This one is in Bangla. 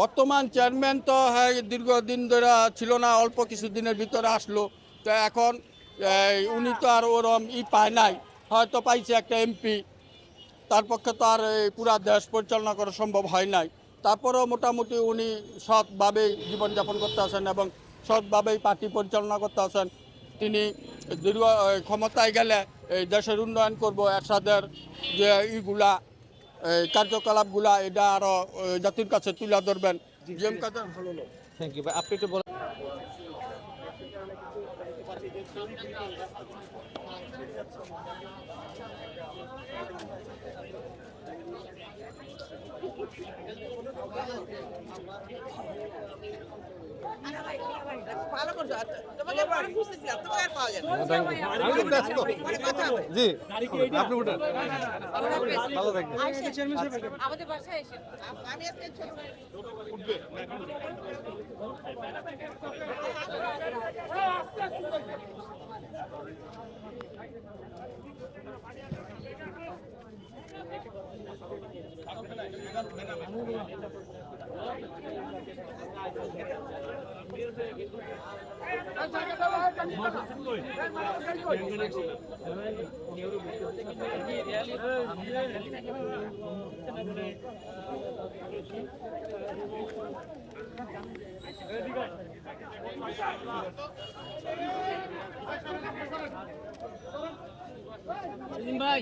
বর্তমান চেয়ারম্যান তো হ্যাঁ দীর্ঘদিন ধরে ছিল না, অল্প কিছু দিনের ভিতরে আসলো। তো এখন উনি তো আর ওরম ই পায় নাই। হয়তো পাইছে একটা এমপি। তার পক্ষে তো আর এই পুরা দেশ পরিচালনা করা সম্ভব হয় নাই। তারপরেও মোটামুটি উনি সৎভাবেই জীবনযাপন করতে আসেন এবং সৎভাবেই পার্টি পরিচালনা করতে আসেন তিনি দীর্ঘ ক্ষমতায় গেলে এই দেশের উন্নয়ন করব এরশাদের যে ইগুলা কার্যকলাপগুলা এটা আরও জাতির কাছে তুলে ধরবেন। থ্যাংক ইউ আপনি ভালো করছ জি আপনি উঠেন। ভালো থাকবেন। আমাদের বাসায় এসে আমি আজকে ছোট ভাই।